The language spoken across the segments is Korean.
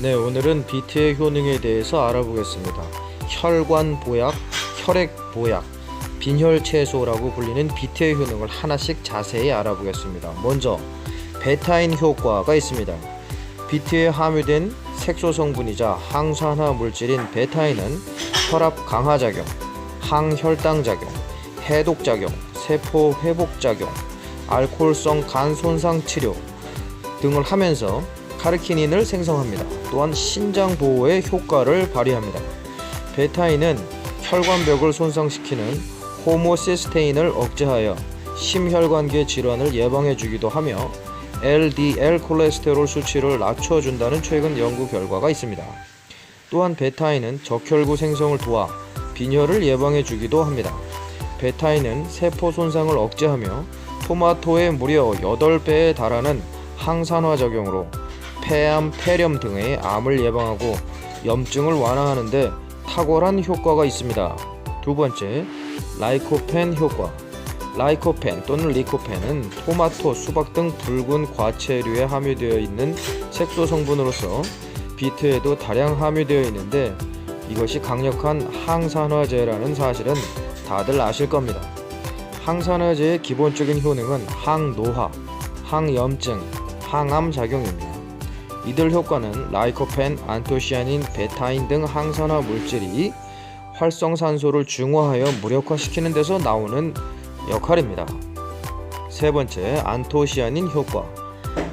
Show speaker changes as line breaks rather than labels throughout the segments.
네, 오늘은 비트의 효능에 대해서 알아보겠습니다. 혈관 보약, 혈액 보약, 빈혈 채소라고 불리는 비트의 효능을 하나씩 자세히 알아보겠습니다. 먼저 베타인 효과가 있습니다. 비트에 함유된 색소 성분이자 항산화 물질인 베타인은 혈압 강화 작용, 항혈당 작용, 해독 작용, 세포 회복 작용, 알코올성 간 손상 치료 등을 하면서 카르키닌을 생성합니다. 또한 신장 보호에 효과를 발휘합니다. 베타인은 혈관벽을 손상시키는 호모시스테인을 억제하여 심혈관계 질환을 예방해 주기도 하며 LDL 콜레스테롤 수치를 낮춰 준다는 최근 연구 결과가 있습니다. 또한 베타인은 적혈구 생성을 도와 빈혈을 예방해 주기도 합니다. 베타인은 세포 손상을 억제하며 토마토의 무려 8배에 달하는 항산화 작용으로 폐암, 폐렴 등의 암을 예방하고 염증을 완화하는 데 탁월한 효과가 있습니다. 두 번째, 라이코펜 효과. 라이코펜 또는 리코펜은 토마토, 수박 등 붉은 과채류에 함유되어 있는 색소 성분으로서 비트에도 다량 함유되어 있는데 이것이 강력한 항산화제라는 사실은 다들 아실 겁니다. 항산화제의 기본적인 효능은 항노화, 항염증, 항암 작용입니다. 이들 효과는 라이코펜, 안토시아닌, 베타인 등 항산화 물질이 활성산소를 중화하여 무력화시키는 데서 나오는 역할입니다. 세 번째, 안토시아닌 효과.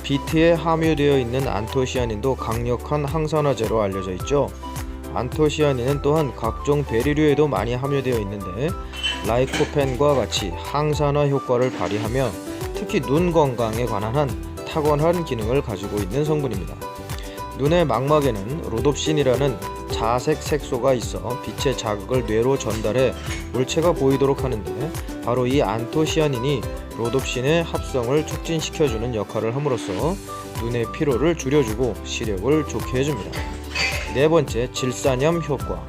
비트에 함유되어 있는 안토시아닌도 강력한 항산화제로 알려져 있죠. 안토시아닌은 또한 각종 베리류에도 많이 함유되어 있는데 라이코펜과 같이 항산화 효과를 발휘하며 특히 눈 건강에 관한 한 탁월한 기능을 가지고 있는 성분입니다. 눈의 망막에는 로놉신이라는 자색 색소가 있어 빛의 자극을 뇌로 전달해 물체가 보이도록 하는데 바로 이 안토시아닌이 로놉신의 합성을 촉진시켜주는 역할을 함으로써 눈의 피로를 줄여주고 시력을 좋게 해줍니다. 네 번째, 질산염 효과.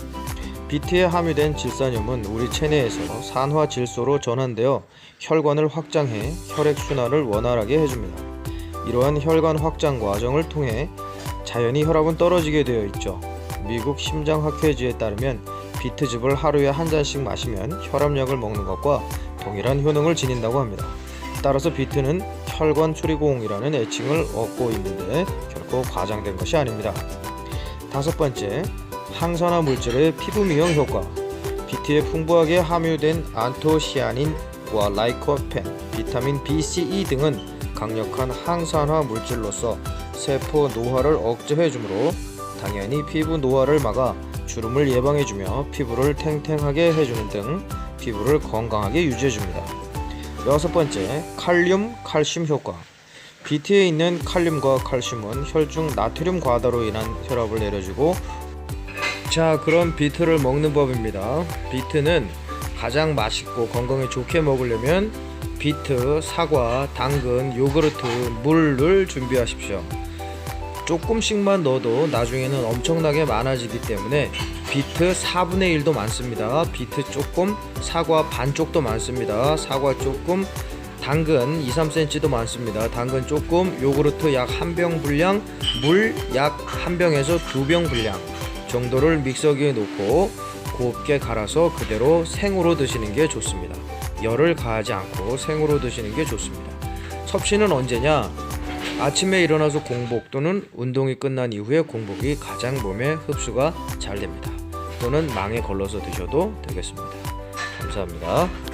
비트에 함유된 질산염은 우리 체내에서 산화 질소로 전환되어 혈관을 확장해 혈액 순환을 원활하게 해줍니다. 이러한 혈관 확장 과정을 통해 자연히 혈압은 떨어지게 되어 있죠. 미국 심장학회지에 따르면 비트즙을 하루에 한 잔씩 마시면 혈압약을 먹는 것과 동일한 효능을 지닌다고 합니다. 따라서 비트는 혈관 추리공이라는 애칭을 얻고 있는데 결코 과장된 것이 아닙니다. 다섯 번째, 항산화 물질의 피부 미용 효과. 비트에 풍부하게 함유된 안토시아닌과 라이코펜, 비타민 B, C, E 등은 강력한 항산화 물질로서 세포 노화를 억제해 주므로 당연히 피부 노화를 막아 주름을 예방해 주며 피부를 탱탱하게 해주는 등 피부를 건강하게 유지해 줍니다. 여섯 번째, 칼륨, 칼슘 효과. 비트에 있는 칼륨과 칼슘은 혈중 나트륨 과다로 인한 혈압을 내려주고 자 그럼 비트를 먹는 법입니다 비트는 가장 맛있고 건강에 좋게 먹으려면 비트, 사과, 당근, 요구르트, 물을 준비하십시오 조금씩만 넣어도 나중에는 엄청나게 많아지기 때문에 비트 4분의 1도 많습니다 비트 조금, 사과 반쪽도 많습니다 사과 조금, 당근 2, 3cm도 많습니다. 당근 조금, 요구르트 약 한 병 분량, 물 약 한 병에서 두 병 분량 정도를 믹서기에 놓고 곱게 갈아서 그대로 생으로 드시는 게 좋습니다. 열을 가하지 않고 생으로 드시는 게 좋습니다. 섭취는 언제냐? 아침에 일어나서 공복 또는 운동이 끝난 이후에 공복이 가장 몸에 흡수가 잘 됩니다. 또는 망에 걸러서 드셔도 되겠습니다. 감사합니다.